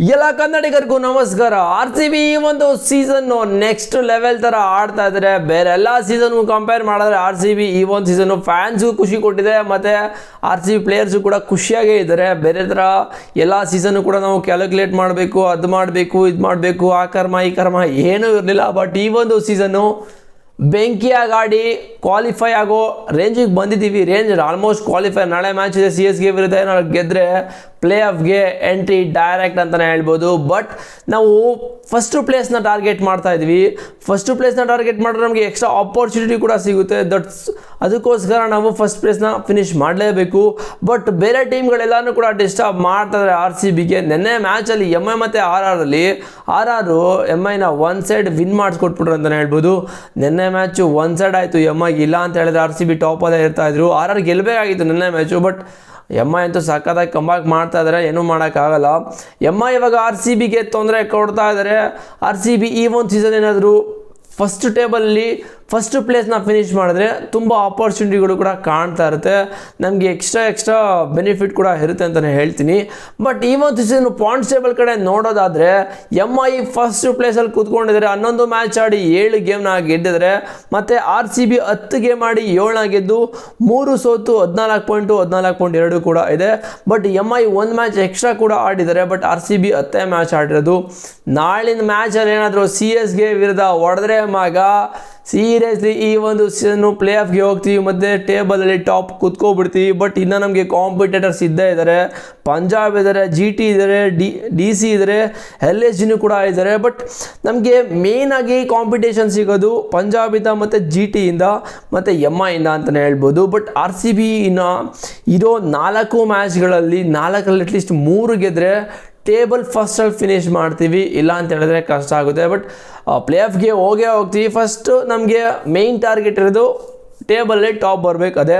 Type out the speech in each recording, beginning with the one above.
ಎಲ್ಲ ಕನ್ನಡಿಗರಿಗೂ ನಮಸ್ಕಾರ. R C B ಈ ಒಂದು ಸೀಸನ್ ನೆಕ್ಸ್ಟ್ ಲೆವೆಲ್ ತರ ಆಡ್ತಾ ಇದ್ರೆ, ಬೇರೆ ಎಲ್ಲ ಸೀಸನ್ಗೂ ಕಂಪೇರ್ ಮಾಡಿದ್ರೆ ಆರ್ ಸಿ ಬಿ ಈ ಒಂದು ಸೀಸನ್ ಫ್ಯಾನ್ಸ್ಗೂ ಖುಷಿ ಕೊಟ್ಟಿದೆ, ಮತ್ತೆ ಆರ್ ಸಿ ಬಿ ಪ್ಲೇಯರ್ಸು ಕೂಡ ಖುಷಿಯಾಗೇ ಇದ್ದಾರೆ. ಬೇರೆ ಥರ ಎಲ್ಲ ಸೀಸನ್ ಕೂಡ ನಾವು ಕ್ಯಾಲ್ಕುಲೇಟ್ ಮಾಡಬೇಕು, ಅದು ಮಾಡಬೇಕು, ಇದು ಮಾಡಬೇಕು, ಆ ಕರ್ಮ, ಈ ಕರ್ಮ ಏನೂ ಇರಲಿಲ್ಲ. ಬಟ್ ಈ ಒಂದು ಸೀಸನ್ನು ಬೆಂಕಿಯಾಗಿ ಆಡಿ ಕ್ವಾಲಿಫೈ ಆಗೋ ರೇಂಜಿಗೆ ಬಂದಿದ್ದೀವಿ. ರೇಂಜ್ ಆಲ್ಮೋಸ್ಟ್ ಕ್ವಾಲಿಫೈ ನಾಳೆ ಮ್ಯಾಚ್ ಇದೆ ಸಿ ಎಸ್ಗೆ ವಿರುದ್ಧ ಏನಾದ್ರು ಗೆದ್ದರೆ ಪ್ಲೇ ಆಫ್ಗೆ ಎಂಟ್ರಿ ಡೈರೆಕ್ಟ್ ಅಂತಲೇ ಹೇಳ್ಬೋದು. ಬಟ್ ನಾವು ಫಸ್ಟು ಪ್ಲೇಸ್ನ ಟಾರ್ಗೆಟ್ ಮಾಡ್ತಾ ಇದ್ವಿ. ಫಸ್ಟು ಪ್ಲೇಸ್ನ ಟಾರ್ಗೆಟ್ ಮಾಡಿದ್ರೆ ನಮಗೆ ಎಕ್ಸ್ಟ್ರಾ ಆಪರ್ಚುನಿಟಿ ಕೂಡ ಸಿಗುತ್ತೆ. ದಟ್ಸ್ ಅದಕ್ಕೋಸ್ಕರ ನಾವು ಫಸ್ಟ್ ಪ್ಲೇಸ್ನ ಫಿನಿಶ್ ಮಾಡಲೇಬೇಕು. ಬಟ್ ಬೇರೆ ಟೀಮ್ಗಳೆಲ್ಲನೂ ಕೂಡ ಡಿಸ್ಟರ್ಬ್ ಮಾಡ್ತಾರೆ ಆರ್ ಸಿ ಬಿಗೆ ನಿನ್ನೆ ಮ್ಯಾಚಲ್ಲಿ ಎಂ ಐ ಮತ್ತು ಆರ್ ಆರಲ್ಲಿ ಆರ್ ಆರು ಎಂ ಐನ ಒನ್ ಸೈಡ್ ವಿನ್ ಮಾಡಿಸ್ಕೊಟ್ಬಿಟ್ರು ಅಂತಲೇ ಹೇಳ್ಬೋದು. ನಿನ್ನೆ ಮ್ಯಾಚು ಒನ್ ಸೈಡ್ ಆಯಿತು. ಎಂ ಐಗೆ ಇಲ್ಲ ಅಂತ ಹೇಳಿದ್ರೆ ಆರ್ ಸಿ ಬಿ ಟಾಪಲ್ಲೇ ಇರ್ತಾಯಿದ್ರು ಆರ್ ಆರ್ ಗೆಲ್ಲಬೇಕಾಗಿತ್ತು ನಿನ್ನೆ ಮ್ಯಾಚು ಬಟ್ ಎಂ ಐ ಅಂತೂ ಸಖತ್ತಾಗಿ ಕಂಬ್ಯಾಕ್ ಮಾಡ್ತಾ ಇದ್ದಾರೆ ಏನೂ ಮಾಡೋಕ್ಕಾಗಲ್ಲ. ಎಂ ಐ ಇವಾಗ ಆರ್ ಸಿ ಬಿಗೆ ತೊಂದರೆ ಕೊಡ್ತಾ ಇದ್ದಾರೆ ಆರ್ ಸಿ ಬಿ ಈ ಒಂದು ಸೀಸನ್ ಏನಾದರೂ ಫಸ್ಟ್ ಟೇಬಲಲ್ಲಿ ಫಸ್ಟ್ ಪ್ಲೇಸ್ನ ಫಿನಿಷ್ ಮಾಡಿದ್ರೆ ತುಂಬ ಆಪರ್ಚುನಿಟಿಗಳು ಕೂಡ ಕಾಣ್ತಾ ಇರುತ್ತೆ. ನಮಗೆ ಎಕ್ಸ್ಟ್ರಾ ಎಕ್ಸ್ಟ್ರಾ ಬೆನಿಫಿಟ್ ಕೂಡ ಇರುತ್ತೆ ಅಂತಲೇ ಹೇಳ್ತೀನಿ. ಬಟ್ ಈ ಒಂದು ಸೀಸನ್ ಪಾಯಿಂಟ್ಸ್ ಟೇಬಲ್ ಕಡೆ ನೋಡೋದಾದರೆ ಎಂ ಐ ಫಸ್ಟ್ ಪ್ಲೇಸಲ್ಲಿ ಕೂತ್ಕೊಂಡಿದ್ದಾರೆ, ಹನ್ನೊಂದು ಮ್ಯಾಚ್ ಆಡಿ ಏಳು ಗೇಮ್ನ ಗೆದ್ದಿದ್ದಾರೆ. ಮತ್ತು ಆರ್ ಸಿ ಬಿ ಹತ್ತು ಗೇಮ್ ಆಡಿ ಏಳನ ಗೆದ್ದು ಮೂರು ಸೋತು ಹದಿನಾಲ್ಕು ಪಾಯಿಂಟು ಹದಿನಾಲ್ಕು ಪಾಯಿಂಟ್ ಎರಡು ಕೂಡ ಇದೆ. ಬಟ್ ಎಂ ಐ ಒಂದು ಮ್ಯಾಚ್ ಎಕ್ಸ್ಟ್ರಾ ಕೂಡ ಆಡಿದ್ದಾರೆ ಬಟ್ ಆರ್ ಸಿ ಬಿ ಹತ್ತೇ ಮ್ಯಾಚ್ ಆಡಿರೋದು. ನಾಳಿನ ಮ್ಯಾಚಲ್ಲಿ ಏನಾದರೂ ಸಿ ಎಸ್ಗೆ ವಿರುದ್ಧ ಹೊಡೆದ್ರೆ ಮಗ. ಸೀರಿಯಸ್ಲಿ ಈ ಒಂದು ಸೀಸನ್ನು ಪ್ಲೇ ಆಫ್ಗೆ ಹೋಗ್ತೀವಿ, ಮತ್ತು ಟೇಬಲಲ್ಲಿ ಟಾಪ್ ಕುತ್ಕೊಬಿಡ್ತೀವಿ ಬಟ್ ಇನ್ನು ನಮಗೆ ಕಾಂಪಿಟೇಟರ್ಸ್ ಇದ್ದೇ ಇದ್ದಾರೆ ಪಂಜಾಬ್ ಇದ್ದಾರೆ ಜಿ ಟಿ ಇದ್ದಾರೆ ಡಿ ಡಿ ಸಿ ಇದ್ದಾರೆ ಎಲ್ ಎಸ್ ಜಿನೂ ಕೂಡ ಇದ್ದಾರೆ ಬಟ್ ನಮಗೆ ಮೇಯ್ನಾಗಿ ಕಾಂಪಿಟೇಷನ್ ಸಿಗೋದು ಪಂಜಾಬಿಂದ ಮತ್ತು ಜಿ ಟಿಯಿಂದ ಮತ್ತು ಎಂ ಐಯಿಂದ ಅಂತಲೇ ಹೇಳ್ಬೋದು. ಬಟ್ ಆರ್ ಸಿ ಬಿ ಇನ್ನು ಇರೋ ನಾಲ್ಕು ಮ್ಯಾಚ್ಗಳಲ್ಲಿ ನಾಲ್ಕರಲ್ಲಿ ಅಟ್ಲೀಸ್ಟ್ ಮೂರು ಗೆದ್ದರೆ ಟೇಬಲ್ ಫಸ್ಟಲ್ಲಿ ಫಿನಿಶ್ ಮಾಡ್ತೀವಿ. ಇಲ್ಲ ಅಂತ ಹೇಳಿದ್ರೆ ಕಷ್ಟ ಆಗುತ್ತೆ. ಬಟ್ ಪ್ಲೇ ಆಫ್ಗೆ ಹೋಗೇ ಹೋಗ್ತೀವಿ. ಫಸ್ಟು ನಮಗೆ ಮೇಯ್ನ್ ಟಾರ್ಗೆಟ್ ಇರೋದು ಟೇಬಲಲ್ಲಿ ಟಾಪ್ ಬರಬೇಕು ಅದೇ.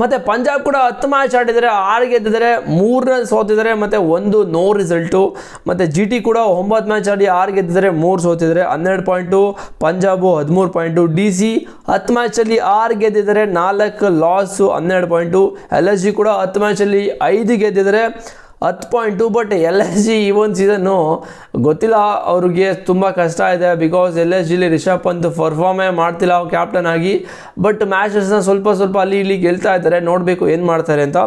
ಮತ್ತು ಪಂಜಾಬ್ ಕೂಡ ಹತ್ತು ಮ್ಯಾಚ್ ಆಡಿದರೆ ಆರು ಗೆದ್ದಿದ್ದಾರೆ ಮೂರನೇ ಸೋತಿದ್ದಾರೆ ಮತ್ತು ಒಂದು ನೋ ರಿಸಲ್ಟು ಮತ್ತು ಜಿ ಟಿ ಕೂಡ ಒಂಬತ್ತು ಮ್ಯಾಚ್ ಆಡಿ ಆರು ಗೆದ್ದಿದ್ದಾರೆ ಮೂರು ಸೋತಿದ್ದಾರೆ ಹನ್ನೆರಡು ಪಾಯಿಂಟು ಪಂಜಾಬು ಹದಿಮೂರು ಪಾಯಿಂಟು ಡಿ ಸಿ ಹತ್ತು ಮ್ಯಾಚಲ್ಲಿ ಆರು ಗೆದ್ದಿದ್ದಾರೆ ನಾಲ್ಕು ಲಾಸು ಹನ್ನೆರಡು ಪಾಯಿಂಟು ಎಲ್ ಎಸ್ ಜಿ ಕೂಡ ಹತ್ತು ಮ್ಯಾಚಲ್ಲಿ ಐದು ಗೆದ್ದಿದ್ದಾರೆ ಹತ್ತು point but L S G ಈ ಒಂದು ಸೀಸನ್ನು ಗೊತ್ತಿಲ್ಲ. ಅವ್ರಿಗೆ ತುಂಬ ಕಷ್ಟ ಇದೆ ಬಿಕಾಸ್ ಎಲ್ ಎಸ್ ಜಿಲಿ ರಿಷಬ್ ಪಂತ್ ಪರ್ಫಾರ್ಮೇ ಮಾಡ್ತಿಲ್ಲ ಅವ್ರು ಕ್ಯಾಪ್ಟನ್ ಆಗಿ. ಬಟ್ ಮ್ಯಾಚಸ್ನ ಸ್ವಲ್ಪ ಸ್ವಲ್ಪ ಅಲ್ಲಿ ಇಲ್ಲಿ ಗೆಲ್ತಾ ಇದ್ದಾರೆ. ನೋಡಬೇಕು ಏನು ಮಾಡ್ತಾರೆ ಅಂತ.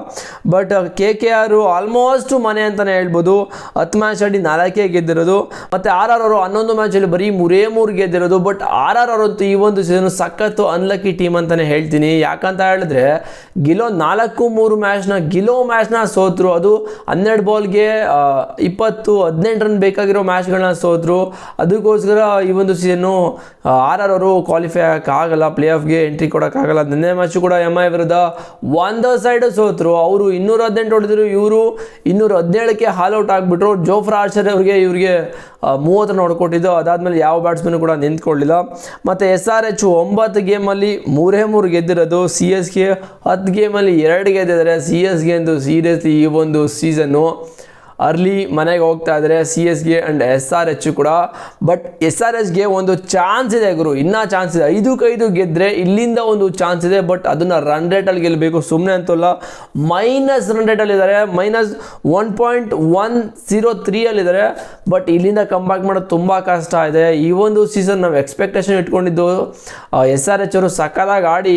But K K R almost ಮನೆ ಅಂತಲೇ ಹೇಳ್ಬೋದು. ಹತ್ತು ಮ್ಯಾಚ್ ಆಡಿ ನಾಲ್ಕೇ ಗೆದ್ದಿರೋದು. ಮತ್ತು ಆರ್ ಆರ್ ಅವರು ಹನ್ನೊಂದು ಮ್ಯಾಚಲ್ಲಿ ಬರೀ ಮೂರೇ ಮೂರು ಗೆದ್ದಿರೋದು. ಬಟ್ ಆರ್ ಆರ್ ಅವರಂತೂ ಈ ಒಂದು ಸೀಸನ್ ಸಖತ್ತು ಅನ್ಲಕ್ಕಿ ಟೀಮ್ ಅಂತಲೇ ಹೇಳ್ತೀನಿ. ಯಾಕಂತ ಹೇಳಿದ್ರೆ ಗಿಲೋ ನಾಲ್ಕು ಮೂರು ಮ್ಯಾಚ್ನ ಗಿಲೋ ಮ್ಯಾಚ್ನ ಸೋತರು. ಅದು ಹನ್ನೆರಡು ಬಾಲ್ಗೆ ಇಪ್ಪತ್ತು, ಹದಿನೆಂಟು ರನ್ ಬೇಕಾಗಿರೋ ಮ್ಯಾಚ್ಗಳನ್ನ ಸೋತರು. ಅದಕ್ಕೋಸ್ಕರ ಈ ಒಂದು ಸೀಸನ್ನು ಆರ್ ಆರ್ ಅವರು ಕ್ವಾಲಿಫೈ ಆಗೋಕ್ಕಾಗಲ್ಲ ಪ್ಲೇ ಆಫ್ಗೆ ಎಂಟ್ರಿ ಕೊಡೋಕ್ಕಾಗಲ್ಲ ನಿನ್ನೆ ಮ್ಯಾಚ್ ಕೂಡ ಎಂ ಐ ವಿರುದ್ಧ ಒಂದು ಸೈಡ್ ಸೋತರು. ಅವರು ಇನ್ನೂರ ಹದಿನೆಂಟು ಹೊಡೆದ್ರು, ಇವರು ಇನ್ನೂರ ಹದಿನೇಳಕ್ಕೆ ಹಾಲ್ ಔಟ್ ಆಗಿಬಿಟ್ರು. ಜೋಫ್ರಾ ಆರ್ಚರ್ ಅವ್ರಿಗೆ ಇವ್ರಿಗೆ ಮೂವತ್ತು ನೋಡ್ಕೊಟ್ಟಿದ್ದು ಅದಾದಮೇಲೆ ಯಾವ ಬ್ಯಾಟ್ಸ್ಮನ್ ಕೂಡ ನಿಂತ್ಕೊಳ್ಳಿಲ್ಲ. ಮತ್ತು ಎಸ್ ಆರ್ ಎಚ್ ಒಂಬತ್ತು ಗೇಮಲ್ಲಿ ಮೂರೇ ಮೂರು ಗೆದ್ದಿರೋದು. ಸಿ ಎಸ್ ಕೆ ಹತ್ತು ಗೇಮಲ್ಲಿ ಎರಡು ಗೆದ್ದಿದ್ದಾರೆ. ಸಿ ಎಸ್ಗೆ ಎಂದು ಸೀರಿಯಸ್ಲಿ ಈ ಒಂದು ಸೀಸನ್ನು ಅರ್ಲಿ ಮನೆಗೆ ಹೋಗ್ತಾ ಇದ್ದಾರೆ ಸಿ ಎಸ್ಗೆ ಆ್ಯಂಡ್ ಎಸ್ ಆರ್ ಎಚ್ ಕೂಡ. ಬಟ್ ಎಸ್ ಆರ್ ಎಚ್ಗೆ ಒಂದು ಚಾನ್ಸ್ ಇದೆ ಗುರು, ಇನ್ನೂ ಚಾನ್ಸ್ ಇದೆ. ಐದಕ್ಕೈದು ಗೆದ್ದರೆ ಇಲ್ಲಿಂದ ಒಂದು ಚಾನ್ಸ್ ಇದೆ ಬಟ್ ಅದನ್ನು ರನ್ ರೇಟಲ್ಲಿ ಗೆಲ್ಲಬೇಕು ಸುಮ್ಮನೆ ಅಂತಲ್ಲ minus run ರೇಟಲ್ಲಿದ್ದಾರೆ minus one point one zero ತ್ರೀಯಲ್ಲಿದ್ದಾರೆ but ಇಲ್ಲಿಂದ ಕಂಬ್ಯಾಕ್ ಮಾಡೋದು ತುಂಬ ಕಷ್ಟ ಇದೆ. ಈ ಒಂದು ಸೀಸನ್ ನಾವು ಎಕ್ಸ್ಪೆಕ್ಟೇಷನ್ ಇಟ್ಕೊಂಡಿದ್ದು ಎಸ್ ಆರ್ ಎಚ್ ಅವರು ಸಕ್ಕದಾಗಿ ಆಡಿ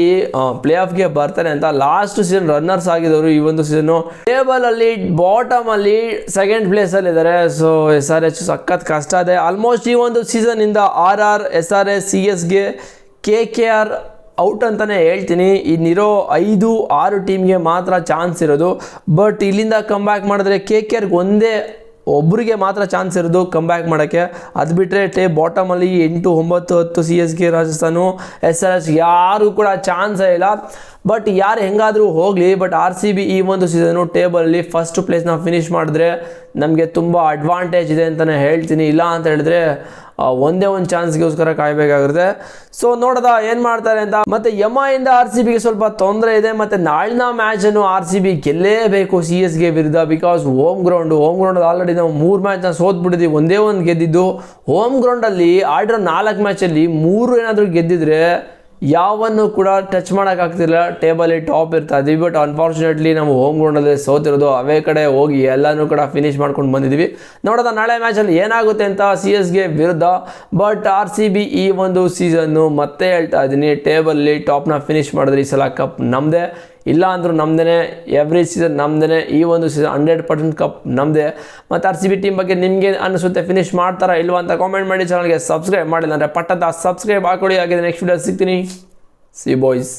ಪ್ಲೇ ಆಫ್ಗೆ ಬರ್ತಾರೆ ಅಂತ ಲಾಸ್ಟ್ ಸೀಸನ್ ರನ್ನರ್ಸ್ ಆಗಿದವರು ಈ ಒಂದು ಸೀಸನು ಟೇಬಲಲ್ಲಿ ಬಾಟಮಲ್ಲಿ ಸೆಕೆಂಡ್ ಪ್ಲೇಸಲ್ಲಿ ಇದ್ದಾರೆ ಸೊ ಎಸ್ ಆರ್ ಎಚ್ ಸಖತ್ ಕಷ್ಟ ಇದೆ. ಆಲ್ಮೋಸ್ಟ್ ಈ ಒಂದು ಸೀಸನಿಂದ R R S R S C ಎಸ್ಗೆ ಕೆ ಕೆ ಆರ್ ಔಟ್ ಅಂತಲೇ ಹೇಳ್ತೀನಿ. ಇನ್ನಿರೋ ಐದು, ಆರು ಟೀಮ್ಗೆ ಮಾತ್ರ ಚಾನ್ಸ್ ಇರೋದು. ಬಟ್ ಇಲ್ಲಿಂದ ಕಮ್ ಬ್ಯಾಕ್ ಮಾಡಿದ್ರೆ ಕೆ ಕೆ ಆರ್ಗೆ ಒಂದೇ ಒಬ್ಬರಿಗೆ ಮಾತ್ರ ಚಾನ್ಸ್ ಇರೋದು ಕಮ್ಬ್ಯಾಕ್ ಮಾಡೋಕ್ಕೆ. ಅದು ಬಿಟ್ಟರೆ ಟೇ ಬಾಟಮಲ್ಲಿ ಎಂಟು, ಒಂಬತ್ತು, ಹತ್ತು C S K Rajasthan S R S ಯಾರು ಕೂಡ ಚಾನ್ಸೇ ಇಲ್ಲ. ಬಟ್ ಯಾರು ಹೆಂಗಾದರೂ ಹೋಗಲಿ ಬಟ್ ಆರ್ ಸಿ ಬಿ ಈ ಒಂದು ಸೀಸನು ಟೇಬಲಲ್ಲಿ ಫಸ್ಟ್ ಪ್ಲೇಸ್ನ ಫಿನಿಶ್ ಮಾಡಿದ್ರೆ ನಮಗೆ ತುಂಬ ಅಡ್ವಾಂಟೇಜ್ ಇದೆ ಅಂತಲೇ ಹೇಳ್ತೀನಿ. ಇಲ್ಲ ಅಂತ ಹೇಳಿದ್ರೆ ಒಂದೇ ಒಂದು ಚಾನ್ಸ್ಗೋಸ್ಕರ ಕಾಯಬೇಕಾಗುತ್ತೆ. ಸೊ ನೋಡದ, ಏನು ಮಾಡ್ತಾರೆ ಅಂತ. ಮತ್ತೆ ಎಂ ಇಂದ ಆರ್ ಸಿ ಬಿಗೆ ಸ್ವಲ್ಪ ತೊಂದರೆ ಇದೆ. ಮತ್ತೆ ನಾಳಿನ ಮ್ಯಾಚನ್ನು ಆರ್ ಸಿ ಬಿ ಗೆಲ್ಲೇಬೇಕು ಸಿ ಎಸ್ಗೆ ವಿರುದ್ಧ. Because home ground home ground already ನಾವು ಮೂರು ಮ್ಯಾಚ್ನ ಸೋತ್ಬಿಟ್ಟಿದ್ದೀವಿ ಒಂದೇ ಒಂದು ಗೆದ್ದಿದ್ದು. ಹೋಮ್ ಗ್ರೌಂಡಲ್ಲಿ ಆಡಿರೋ ನಾಲ್ಕು ಮ್ಯಾಚಲ್ಲಿ ಮೂರು ಏನಾದರೂ ಗೆದ್ದಿದ್ರೆ ಯಾವನ್ನು ಕೂಡ ಟಚ್ ಮಾಡೋಕ್ಕಾಗ್ತಿಲ್ಲ ಟೇಬಲ್ಲಿ ಟಾಪ್ ಇರ್ತಾ ಬಟ್ ಅನ್ಫಾರ್ಚುನೇಟ್ಲಿ ನಾವು ಹೋಮ್ ಗ್ರೌಂಡಲ್ಲಿ ಸೋತಿರೋದು ಅವೇ ಕಡೆ ಹೋಗಿ ಎಲ್ಲನೂ ಕೂಡ ಫಿನಿಶ್ ಮಾಡ್ಕೊಂಡು ಬಂದಿದ್ದೀವಿ ನೋಡೋದ ನಾಳೆ ಮ್ಯಾಚಲ್ಲಿ ಏನಾಗುತ್ತೆ ಅಂತ ಸಿ ಎಸ್ಗೆ ವಿರುದ್ಧ ಬಟ್ ಆರ್ ಸಿ ಬಿ ಈ ಒಂದು ಸೀಸನ್ನು ಮತ್ತೆ ಹೇಳ್ತಾ ಇದ್ದೀನಿ. ಟೇಬಲ್ಲಿ ಟಾಪ್ನ ಫಿನಿಶ್ ಮಾಡಿದ್ರೆ ಈ ಸಲ ಕಪ್ ನಮ್ಮದೇ ಇಲ್ಲ ಅಂದರೂ ನಮ್ದೇ ಎವ್ರಿ ಸೀಸನ್ ನಮ್ದೇ ಈ ಒಂದು ಸೀಸನ್ ಹಂಡ್ರೆಡ್ ಪರ್ಸೆಂಟ್ ಕಪ್ ನಮ್ಮದೇ ಮತ್ತು ಆರ್ ಸಿ ಬಿ ಟೀಮ್ ಬಗ್ಗೆ ನಿಮಗೆ ಅನಿಸುತ್ತೆ ಫಿನಿಶ್ ಮಾಡ್ತಾರಾ ಇಲ್ವಾ ಅಂತ ಕಾಮೆಂಟ್ ಮಾಡಿ ಚಾನಲ್ಗೆ ಸಬ್ಸ್ಕ್ರೈಬ್ ಮಾಡಿಲ್ಲ ಅಂದರೆ ಪಟ್ಟದ ಸಬ್ಸ್ಕ್ರೈಬ್ ಹಾಕೊಳ್ಳಿ ಹಾಗೆ ನೆಕ್ಸ್ಟ್ ವೀಡಿಯೋ ಸಿಗ್ತೀನಿ. See boys